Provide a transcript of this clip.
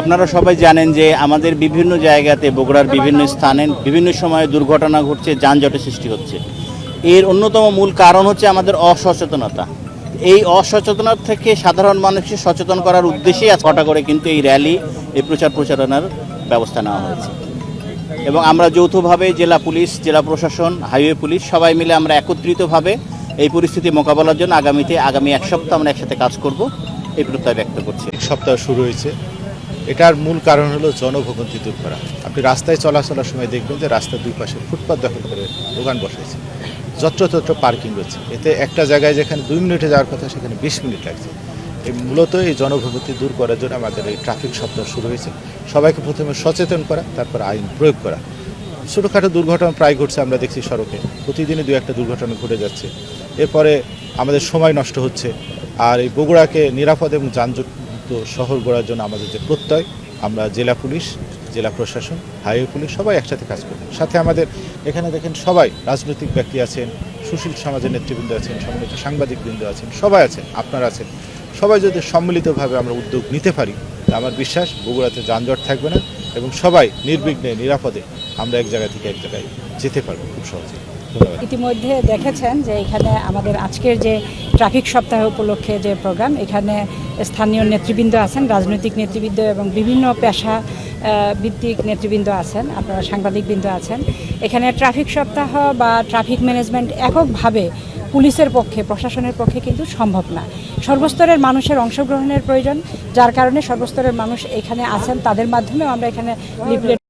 আপনারা সবাই জানেন যে আমাদের বিভিন্ন জায়গাতে বগুড়ার বিভিন্ন স্থানে বিভিন্ন সময়ে দুর্ঘটনা ঘটছে, যানজটের সৃষ্টি হচ্ছে। এর অন্যতম মূল কারণ হচ্ছে আমাদের অসচেতনতা। এই অসচেতনতা থেকে সাধারণ মানুষকে সচেতন করার উদ্দেশ্যেই কটা করে কিন্তু এই র্যালি, এই প্রচার প্রচারণার ব্যবস্থা নেওয়া হয়েছে। এবং আমরা যৌথভাবে জেলা পুলিশ, জেলা প্রশাসন, হাইওয়ে পুলিশ সবাই মিলে আমরা একত্রিতভাবে এই পরিস্থিতি মোকাবেলার জন্য আগামীতে, আগামী এক সপ্তাহ আমরা একসাথে কাজ করব, এই প্রত্যয় ব্যক্ত করছি। এক সপ্তাহ শুরু হয়েছে। এটার মূল কারণ হলো জনভোগান্তি দূর করা। আপনি রাস্তায় চলাচলার সময় দেখবেন যে রাস্তার দুই পাশে ফুটপাত দখল করে দোকান বসেছে। যত্রতত্র পার্কিং রয়েছে। এতে একটা জায়গায় যেখানে দুই মিনিটে যাওয়ার কথা, সেখানে বিশ মিনিট লাগছে। এই মূলত এই জনভোগান্তি দূর করার জন্য আমাদের এই ট্রাফিক সপ্তাহ শুরু হয়েছে। সবাইকে প্রথমে সচেতন করা, তারপর আইন প্রয়োগ করা। ছোটোখাটো দুর্ঘটনা প্রায় ঘটছে, আমরা দেখছি সড়কে। প্রতিদিনই দু একটা দুর্ঘটনা ঘটে যাচ্ছে। এরপরে আমাদের সময় নষ্ট হচ্ছে। আর এই বগুড়াকে নিরাপদ এবং যানজট শহর গড়ার জন্য আমাদের যে প্রত্যয়, আমরা জেলা পুলিশ, জেলা প্রশাসন, হাইওয়ে পুলিশ সবাই একসাথে কাজ করব। সাথে আমাদের এখানে দেখেন সবাই রাজনৈতিক ব্যক্তি আছেন, সুশীল সমাজের নেতৃবৃন্দ আছেন, সম্মিলিত সাংবাদিকবৃন্দ আছেন, সবাই আছেন, আপনারা আছেন। সবাই যদি সম্মিলিতভাবে আমরা উদ্যোগ নিতে পারি আমার বিশ্বাস বগুড়াতে যানজট থাকবে না। এবং সবাই নির্বিঘ্নে, নিরাপদে আমরা এক জায়গা থেকে এক জায়গায় যেতে পারব খুব সহজে ইতিমধ্যে দেখেছেন যে এখানে আমাদের আজকের যে ট্রাফিক সপ্তাহ উপলক্ষে যে প্রোগ্রাম, এখানে স্থানীয় নেতৃবৃন্দ আছেন, রাজনৈতিক নেতৃবৃন্দ এবং বিভিন্ন পেশা ভিত্তিক নেতৃবৃন্দ আছেন, আপনারা সাংবাদিকবৃন্দ আছেন। এখানে ট্রাফিক সপ্তাহ বা ট্রাফিক ম্যানেজমেন্ট এককভাবে পুলিশের পক্ষে, প্রশাসনের পক্ষে কিন্তু সম্ভব না। সর্বস্তরের মানুষের অংশগ্রহণের প্রয়োজন, যার কারণে সর্বস্তরের মানুষ এখানে আছেন, তাদের মাধ্যমেও আমরা এখানে লিফলেট